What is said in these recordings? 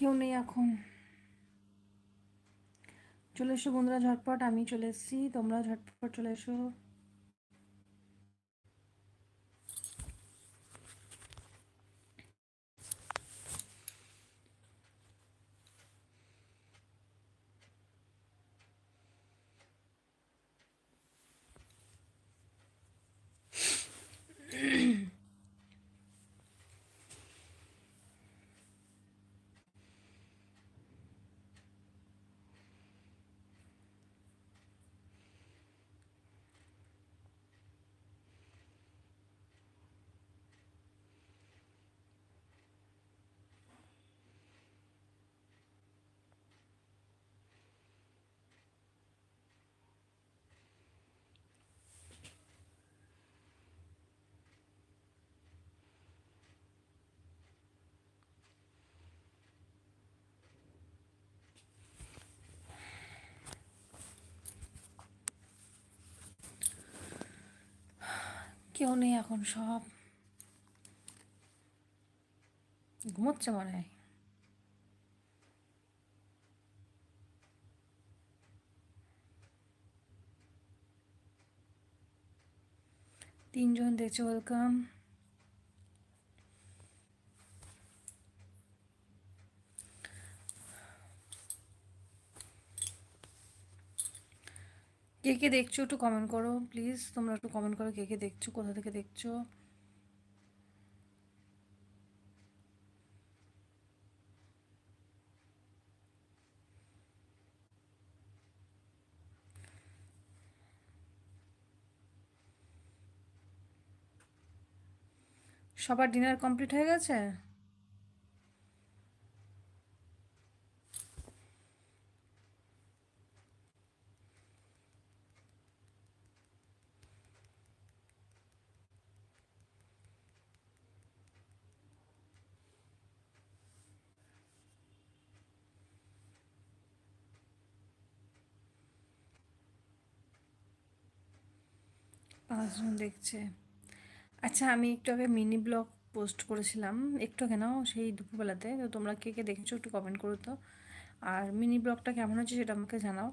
কেউ নেই এখন। চলে এসো বন্ধুরা ঝটপট আমি চলে এসেছি তোমরা ঝটপট চলে এসো। কেউ নেই এখন সব। ঘুমোচ্ছে মনে হয়। তিনজন দেখছে ওয়েলকাম কে কে দেখছ একটু কমেন্ট করো প্লিজ তোমরা একটু কমেন্ট করো কে কে দেখছ, কোথা থেকে দেখছ। সবার ডিনার কমপ্লিট হয়ে গেছে? পাঁচজন দেখছে। আচ্ছা আমি একটু আগে মিনি ব্লগ পোস্ট করেছিলাম। একটু কেন সেই দুপুরবেলাতে। তো তোমরা কে কে দেখেছ একটু কমেন্ট করো তো। আর মিনি ব্লগটা কেমন হচ্ছে সেটা আমাকে জানাও।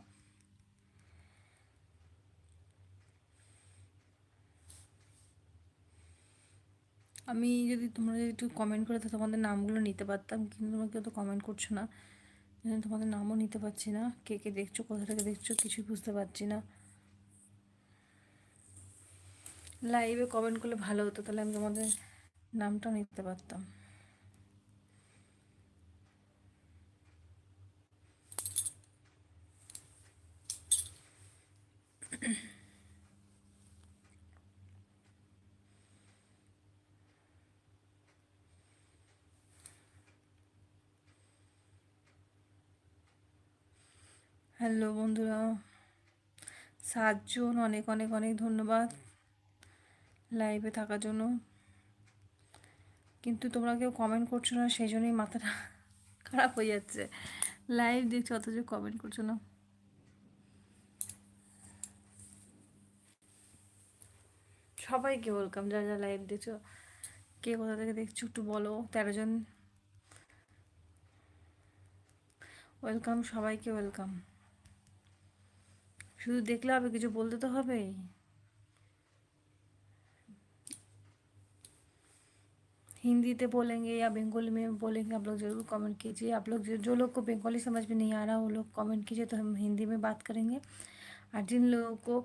আমি যদি তোমরা যদি একটু কমেন্ট করে তো তোমাদের নামগুলো নিতে পারতাম, কিন্তু তোমরা কেউ তো কমেন্ট করছ না। তোমাদের নামও নিতে পারছি না। কে কে দেখছ, কোথা থেকে দেখছ কিছুই বুঝতে পারছি না। লাইভে কমেন্ট করলে ভালো হতো, তাহলে আমি তোমাদের নামটাও নিতে পারতাম। হ্যালো বন্ধুরা। সাতজন, অনেক অনেক অনেক ধন্যবাদ। লাইভে থাকার জন্য। কিন্তু তোমরা কেউ কমেন্ট করছ না, সেই জন্যই মাথাটা খারাপ হয়ে যাচ্ছে। লাইভ দেখছ অথচ কমেন্ট করছ না। সবাইকে ওয়েলকাম যারা যারা লাইভ দেখছ। কে কোথা থেকে দেখছ একটু বলো, তেরো জন। ওয়েলকাম সবাইকে ওয়েলকাম শুধু দেখলে হবে, কিছু বলতে তো হবেই। हिंदी में बोलेंगे या बंगाली में बोलेंगे, आप लोग ज़रूर कमेंट कीजिए। आप लोग जो जो लोग को बंगाली समझ में नहीं आ रहा, वो लोग कमेंट कीजिए तो हम हिंदी में बात करेंगे। और जिन लोगों को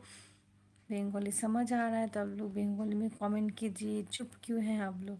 बंगाली समझ आ रहा है तो आप लोग बंगाली में कमेंट कीजिए। चुप क्यों हैं आप लोग?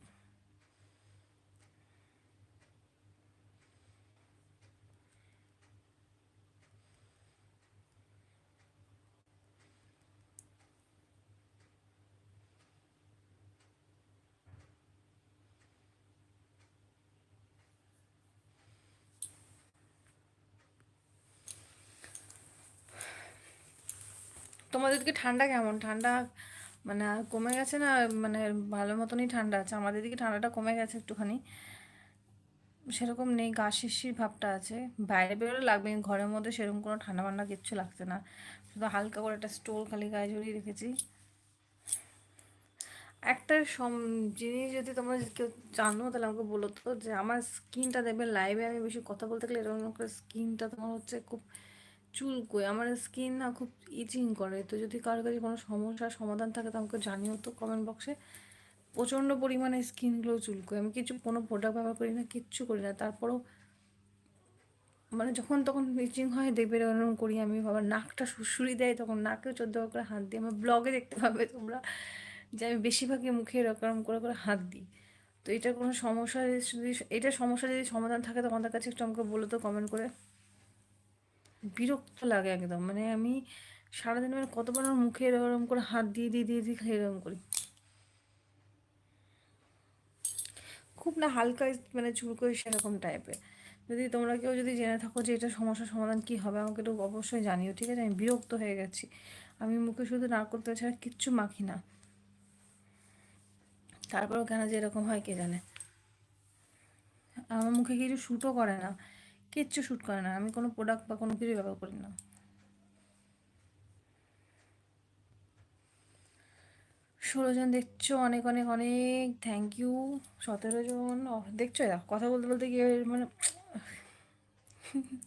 তোমাদেরকে ঠান্ডা কেমন? ঠান্ডা মানে কমে গেছে না মানে ভালো মতনই ঠান্ডা আছে? আমাদের দিকে ঠান্ডাটা কমে গেছে একটুখানি। সেরকম নেই, গা শিশির ভাবটা আছে। বাইরে বেরোলে লাগবে ঘরের মধ্যে সেরকম কোনো ঠান্ডা ফান্ডা কিচ্ছু লাগছে না। শুধু হালকা করে একটা স্টোল খালি গায়ে জড়িয়ে রেখেছি। একটা সম, জিনিস যদি তোমরা কেউ জানো তাহলে আমাকে বলো তো, যে আমার স্কিনটা দেখবে লাইভে আমি বেশি কথা বলতে গেলে এরকম করে স্কিনটা তোমার হচ্ছে খুব চুলকোয় আমার স্কিন না খুব ইচিং করে। তো যদি কারও কাছে কোনো সমস্যার সমাধান থাকে, তো আমাকে জানিও তো কমেন্ট বক্সে প্রচণ্ড পরিমাণে স্কিনগুলো চুলকোয় আমি কিছু, কোনো প্রোডাক্ট ব্যবহার করি না, কিচ্ছু করি না। তারপরেও মানে যখন তখন ইচিং হয়, দেখবে এরকম করি। আমি আবার নাকটা সুরসুরি দেয়, তখন নাকে চোদ্দ করে হাত দিই। আমার ব্লগে দেখতে পাবে তোমরা যে আমি বেশিরভাগই মুখে এরকম করে করে হাত দিই। তো এটার কোনো সমস্যা যদি এটার সমস্যা যদি সমাধান থাকে, তো আমাদের কাছে একটু আমাকে বলো তো কমেন্ট করে। বিরক্ত লাগে একদম। মানে আমি সারাদিন মানে কতবার আমার মুখে এরকম করে হাত দিয়ে দিয়ে দিয়ে দিয়ে এরকম করি। খুব না হালকা মানে চুলকো সেরকম টাইপের যদি তোমরা কেউ যদি জেনে থাকো যে এটা সমস্যার সমাধান কি হবে, আমাকে একটু অবশ্যই জানিও, ঠিক আছে? আমি বিরক্ত হয়ে গেছি। আমি মুখে শুধু না করতে ছাড়া কিচ্ছু মাখি না। তারপরেও কেন যে এরকম হয় কে জানে? আমার মুখে কিছু শ্যুটও করে না। কিচ্ছু শ্যুট করে না। আমি কোনো প্রোডাক্ট বা কোনো কিছু ব্যবহার করি না। ষোলো জন দেখছ, অনেক অনেক অনেক। থ্যাংক ইউ সতেরো জন। দেখছ? এরা কথা বলতে বলতে গিয়ে মানে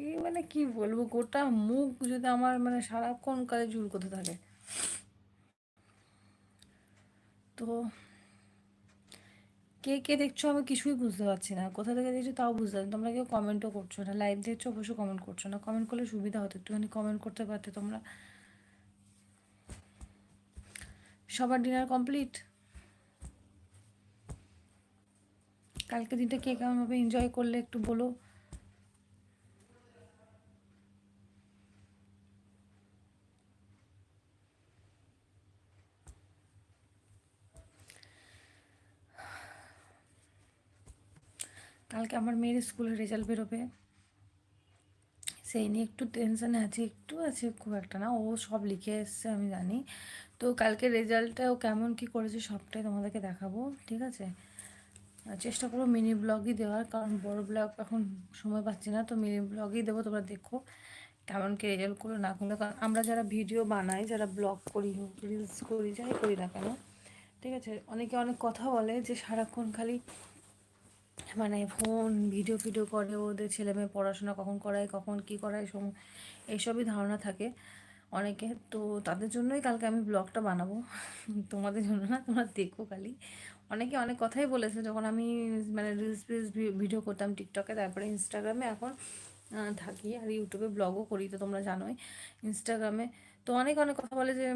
এই মানে কি বলব? গোটা মুখ যদি আমার মানে সারাক্ষণ কালে জুল করতে থাকে। তো কে কে দেখছ আমি কিছুই বুঝতে পারছি না। কোথা থেকে দেখছ তাও বুঝতে পারছি তোমরা কেউ কমেন্টও করছ না। লাইভ দেখছ অবশ্যই কমেন্ট করছ না। কমেন্ট করলে সুবিধা হতো। একটুখানি কমেন্ট করতে পারতে তোমরা। সবার ডিনার কমপ্লিট কালকে দিনটা কে কেমনভাবে এনজয় করলে একটু বলো। কালকে আমার মেয়ের স্কুলের রেজাল্ট বেরোবে। সেই নিয়ে একটু টেনশানে আছি, একটু আছে, খুব একটা না, ও সব লিখে এসছে, আমি জানি। তো কালকে রেজাল্টটা ও কেমন কী করেছে সবটাই তোমাদেরকে দেখাবো, ঠিক আছে? চেষ্টা করব মিনি ব্লগই দেওয়ার, কারণ বড় ব্লগ এখন সময় পাচ্ছি না, তো মিনি ব্লগই দেবো, তোমরা দেখো কেমন কি রেজাল্ট করল, না করল। কারণ আমরা যারা ভিডিও বানাই, যারা ব্লগ করি রিলস করি, যাই করি না কেন, ঠিক আছে? অনেকে অনেক কথা বলে যে সারাক্ষণ খালি মানে ফোন ভিডিও ফিডিও করে ওদের ছেলে মেয়ে পড়াশোনা কখন করায়, কখন কী করায়, সম, এইসবই ধারণা থাকে অনেকে। তো তাদের জন্যই কালকে আমি ব্লগটা বানাবো। তোমাদের জন্য না, তোমরা দেখো খালি। অনেকে অনেক কথাই বলেছে, যখন আমি মানে রিলস ফিলস ভিডিও করতাম টিকটকে তারপরে ইনস্টাগ্রামে এখন থাকি। আর ইউটিউবে ব্লগও করি, তো তোমরা জানোই। ইনস্টাগ্রামে তো অনেক অনেক কথা বলে যে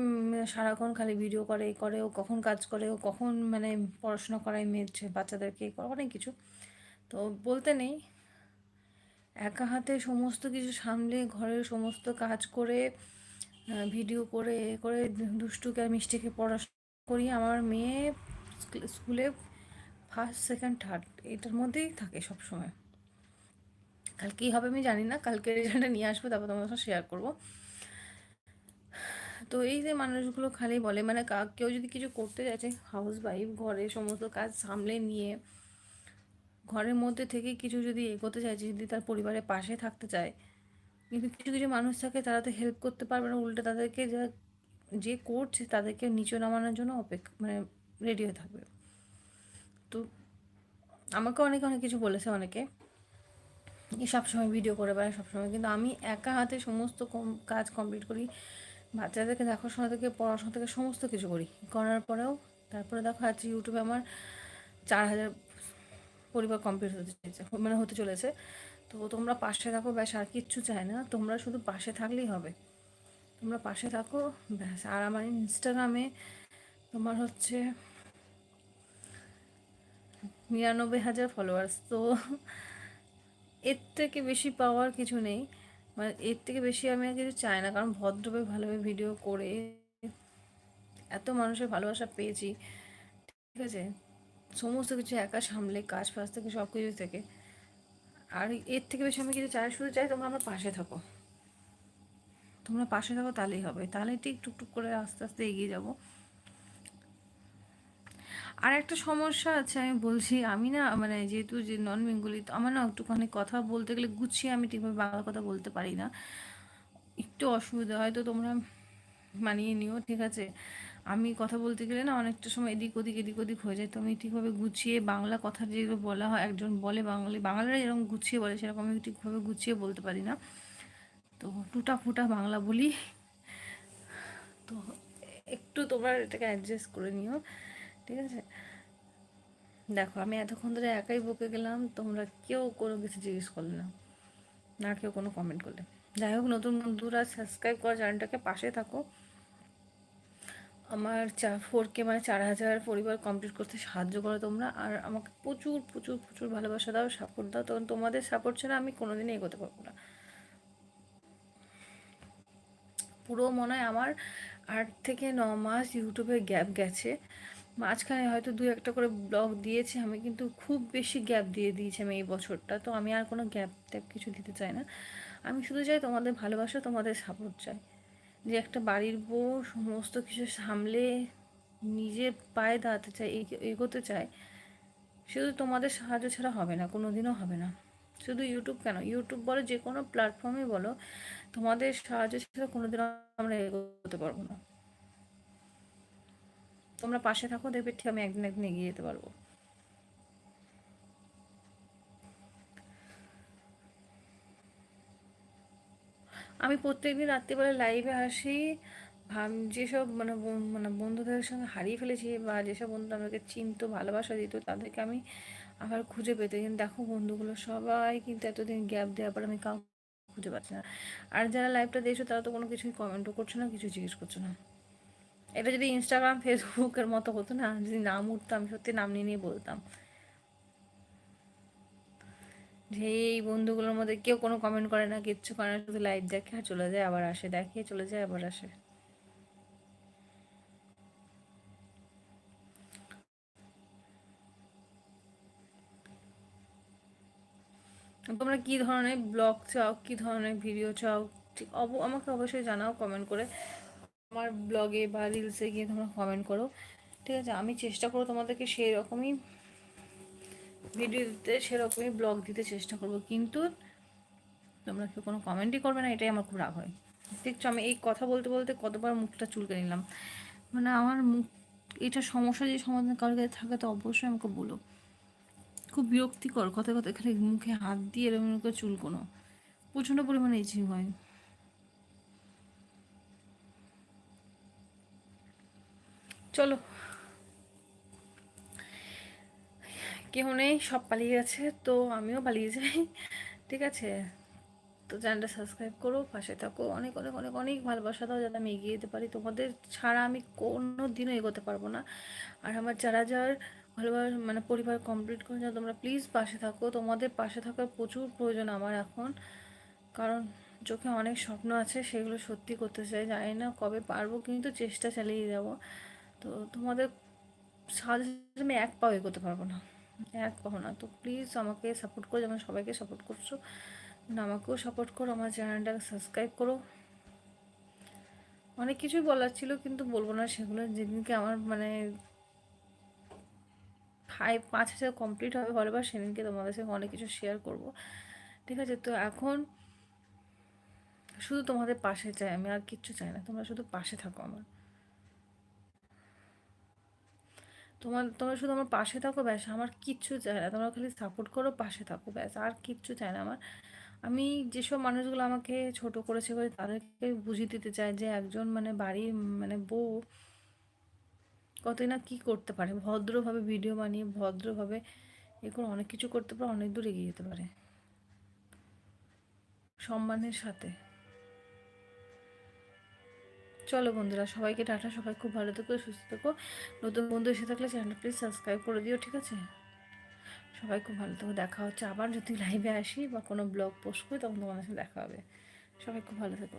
সারাক্ষণ খালি ভিডিও করে করে, ও কখন কাজ করে, ও কখন মানে পড়াশোনা করায় মেয়েছে বাচ্চাদেরকে অনেক কিছু। তো বলতে নেই। একা হাতে সমস্ত কিছু সামলে ঘরের সমস্ত কাজ করে ভিডিও করে করে দুষ্টুকে আর মিষ্টিকে পড়াশোনা করি। আমার মেয়ে স্কুলে ফার্স্ট সেকেন্ড থার্ড এটার মধ্যেই থাকে সব সময় কাল কী হবে আমি জানি না কালকে রেজাল্টটা নিয়ে আসব, তারপর তোমার সাথে শেয়ার করব। তো এই যে মানুষগুলো খালি বলে মানে কেউ যদি কিছু করতে যাচ্ছে হাউস ওয়াইফ ঘরে সমস্ত কাজ সামলে নিয়ে, ঘরের মধ্যে থেকে কিছু যদি এগোতে চাইছে, যদি তার পরিবারের পাশে থাকতে চায়, কিন্তু কিছু কিছু মানুষ থাকে তারা তো হেল্প করতে পারবে না, উল্টে তাদেরকে যা, যে করছে তাদেরকে নিচে নামানোর জন্য অপেক্ষা মানে রেডি হয়ে থাকবে। তো আমাকে অনেকে অনেক কিছু বলেছে অনেকে, সবসময় ভিডিও করে বেড়ায় সবসময়, কিন্তু আমি একা হাতে সমস্ত কাজ কমপ্লিট করি বাচ্চাদেরকে দেখাশোনা থেকে পড়াশোনা থেকে সমস্ত কিছু করি। করার পরেও তারপরে দেখো আজ ইউটিউবে আমার চার হাজার পরিবার কমপ্লিট হতে চাইছে মানে হতে চলেছে। তো তোমরা পাশে থাকো, ব্যাস, আর কিচ্ছু চায় না। তোমরা শুধু পাশে থাকলেই হবে। তোমরা পাশে থাকো, ব্যাস। আর আমার ইনস্টাগ্রামে তোমার হচ্ছে নিরানব্বই হাজার ফলোয়ার্স তো এর থেকে বেশি পাওয়ার কিছু নেই। মানে এর থেকে বেশি আমি আর কিছু চাই না, কারণ ভদ্রভাবে, ভালোভাবে ভিডিও করে এত মানুষের ভালোবাসা পেয়েছি। ঠিক আছে? সমস্ত কিছু একা সামলে, কাজ ফাজ থেকে, সব কিছু থেকে। আর এর থেকে বেশি আমি কিছু চাই, শুধু চাই তোমরা আমার পাশে থাকো। তোমরা পাশে থাকো, তাহলেই হবে। তাহলে ঠিক টুকটুক করে আস্তে আস্তে এগিয়ে যাব। আর একটা সমস্যা আছে, আমি বলছি, আমি না মানে যেহেতু যে নন বেঙ্গলি তো আমার না একটুখানি কথা বলতে গেলে গুছিয়ে আমি ঠিকভাবে বাংলা কথা বলতে পারি না। একটু অসুবিধা, হয়তো তোমরা মানিয়ে নিও, ঠিক আছে? আমি কথা বলতে গেলে না অনেকটা সময় এদিক ওদিক এদিক ওদিক হয়ে যায়, তো আমি ঠিকভাবে গুছিয়ে বাংলা কথা যেগুলো বলা হয়, একজন বলে বাঙালি, বাঙালিরা যেরকম গুছিয়ে বলে, সেরকম আমি ঠিকভাবে গুছিয়ে বলতে পারি না। তো টুটা ফুটা বাংলা বলি। তো একটু তোমার এটাকে অ্যাডজাস্ট করে নিও। ঠিক আছে? দেখো, আমি এতক্ষণ ধরে একাই বকে গেলাম, তোমরা কেউ কোনো কিছু জিজ্ঞেস করলে না। না কেউ কোনো কমেন্ট করলে। যাই হোক, নতুন বন্ধুরা সাবস্ক্রাইব করা, চ্যানেলটাকে পাশে থাকো। আমার চা ফোর কে মানে চার হাজার পরিবার কমপ্লিট করতে সাহায্য করো তোমরা। আর আমাকে প্রচুর প্রচুর প্রচুর ভালোবাসা দাও সাপোর্ট দাও। তখন তোমাদের সাপোর্ট ছাড়া আমি কোনোদিনই এগোতে পারব না। পুরো মনে হয় আমার আট থেকে ন মাস ইউটিউবে গ্যাপ গেছে। মাঝখানে হয়তো দু একটা করে ব্লগ দিয়েছি, আমি কিন্তু খুব বেশি গ্যাপ দিয়ে দিয়েছি আমি এই বছরটা। তো আমি আর কোনো গ্যাপ ট্যাপ কিছু দিতে চাই না। আমি শুধু চাই তোমাদের ভালোবাসা, তোমাদের সাপোর্ট চাই। যে একটা বাড়ির বউ সমস্ত কিছু সামলে নিজের পায়ে দাঁড়াতে চায় এগোতে চায়, শুধু তোমাদের সাহায্য ছাড়া হবে না কোনো দিনও হবে না। শুধু ইউটিউব কেন? ইউটিউব বলো, যে কোনো প্ল্যাটফর্মে বলো, তোমাদের সাহায্য ছাড়া কোনো দিনও আমরা এগোতে পারব না। তোমরা পাশে থাকো, দেখবে ঠিক আমি একদিন একদিন এগিয়ে যেতে পারব। আমি প্রত্যেকদিন রাত্রিবেলা লাইভে আসি ভাব যেসব মানে মানে বন্ধুদের সঙ্গে হারিয়ে ফেলেছি বা যেসব বন্ধুরা আমাকে চিনতো, ভালোবাসা দিত, তাদেরকে আমি আবার খুঁজে পেতে কিন্তু দেখো বন্ধুগুলো সবাই কিন্তু এতদিন গ্যাপ দেওয়ার পর আমি কাউ খুঁজে পাচ্ছি না। আর যারা লাইভটা দিয়েছ তারা তো কোনো কিছুই কমেন্টও করছে না, কিছু জিজ্ঞেস করছে না। এটা যদি ইনস্টাগ্রাম ফেসবুকের মতো হতো না, যদি নাম উঠতাম সত্যি নাম নিয়ে নিয়ে বলতাম। যে এই বন্ধুগুলোর মধ্যে কেউ কোনো কমেন্ট করে না, কিচ্ছু করে না, শুধু লাইভ দেখে আর চলে যায়, আবার আসে দেখে চলে যায়, আবার আসে। তোমরা কি ধরনের ব্লগ চাও, কি ধরনের ভিডিও চাও, ঠিক অব, আমাকে অবশ্যই জানাও কমেন্ট করে। আমার ব্লগে বা রিলসে গিয়ে তোমরা কমেন্ট করো। ঠিক আছে? আমি চেষ্টা করব তোমাদেরকে সেই রকমই ভিডিও দিতে, সেরকমই ব্লগ দিতে চেষ্টা করব। কিন্তু তোমরা কেউ কোনো কমেন্টই করবে না, এটাই আমার খুব রাগ হয়। দেখছ, আমি এই কথা বলতে বলতে কতবার মুখটা চুলকে নিলাম। মানে আমার মুখ, এটা সমস্যা যদি সমাধান কারোর কাছে থাকে তো অবশ্যই আমাকে বলো। খুব বিরক্তিকর কথা কথা এখানে মুখে হাত দিয়ে এরকম করে চুলকোনো। প্রচণ্ড পরিমাণে ইচিং হয়। চলো। কেউ নেই, সব পালিয়ে গেছে, তো আমিও পালিয়ে যাই। ঠিক আছে? তো চ্যানেলটা সাবস্ক্রাইব করো, পাশে থাকো। অনেক অনেক অনেক অনেক ভালোবাসা দাও যাতে আমি এগিয়ে যেতে পারি। তোমাদের ছাড়া আমি কোনো দিনও এগোতে পারব না। আর আমার যারা, যার ভালোবাসা মানে পরিবার কমপ্লিট করে যাও তোমরা প্লিজ পাশে থাকো। তোমাদের পাশে থাকার প্রচুর প্রয়োজন আমার এখন। কারণ চোখে অনেক স্বপ্ন আছে, সেগুলো সত্যি করতে চাই। জানি না কবে পারব, কিন্তু চেষ্টা চালিয়ে যাব। তো তোমাদের সাহায্য আমি এক পাও এগোতে পারব না। এক পাও না। তো প্লিজ আমাকে সাপোর্ট করো, যেমন সবাইকে সাপোর্ট করছ। আমাকেও সাপোর্ট করো, আমার চ্যানেলটাকে সাবস্ক্রাইব করো। অনেক কিছুই বলার ছিল, কিন্তু বলব না সেগুলো। যেদিনকে আমার মানে ফাইভ পাঁচ হাজার কমপ্লিট হবে ভালোবাস সেদিনকে তোমাদের সঙ্গে অনেক কিছু শেয়ার করব। ঠিক আছে? তো এখন শুধু তোমাদের পাশে চাই, আমি আর কিচ্ছু চাই না। তোমরা শুধু পাশে থাকো আমার। তোমার, তোমরা শুধু আমার পাশে থাকো ব্যাস, আমার কিচ্ছু চাই না। তোমরা খালি সাপোর্ট করো, পাশে থাকো ব্যাস, আর কিচ্ছু চাই না আমার। আমি যেসব মানুষগুলো আমাকে ছোট করেছে করে তাদেরকে বুঝিয়ে দিতে চাই যে একজন মানে বাড়ির মানে বউ কতই না কী করতে পারে। ভদ্রভাবে ভিডিও বানিয়ে, ভদ্রভাবে এ করে অনেক কিছু করতে পারে, অনেক দূর এগিয়ে যেতে পারে। সম্মানের সাথে। চলো বন্ধুরা, সবাইকে টাটা, সবাই খুব ভালো থেকো, সুস্থ থেকো। নতুন বন্ধু এসে থাকলে চ্যানেল প্লিজ সাবস্ক্রাইব করে দিও, ঠিক আছে? সবাই খুব ভালো থেকো, দেখা হচ্ছে আবার যদি লাইভে আসি বা কোনো ব্লগ পোস্ট করি, তখন তোমাদের সাথে দেখা হবে। সবাই খুব ভালো থেকো।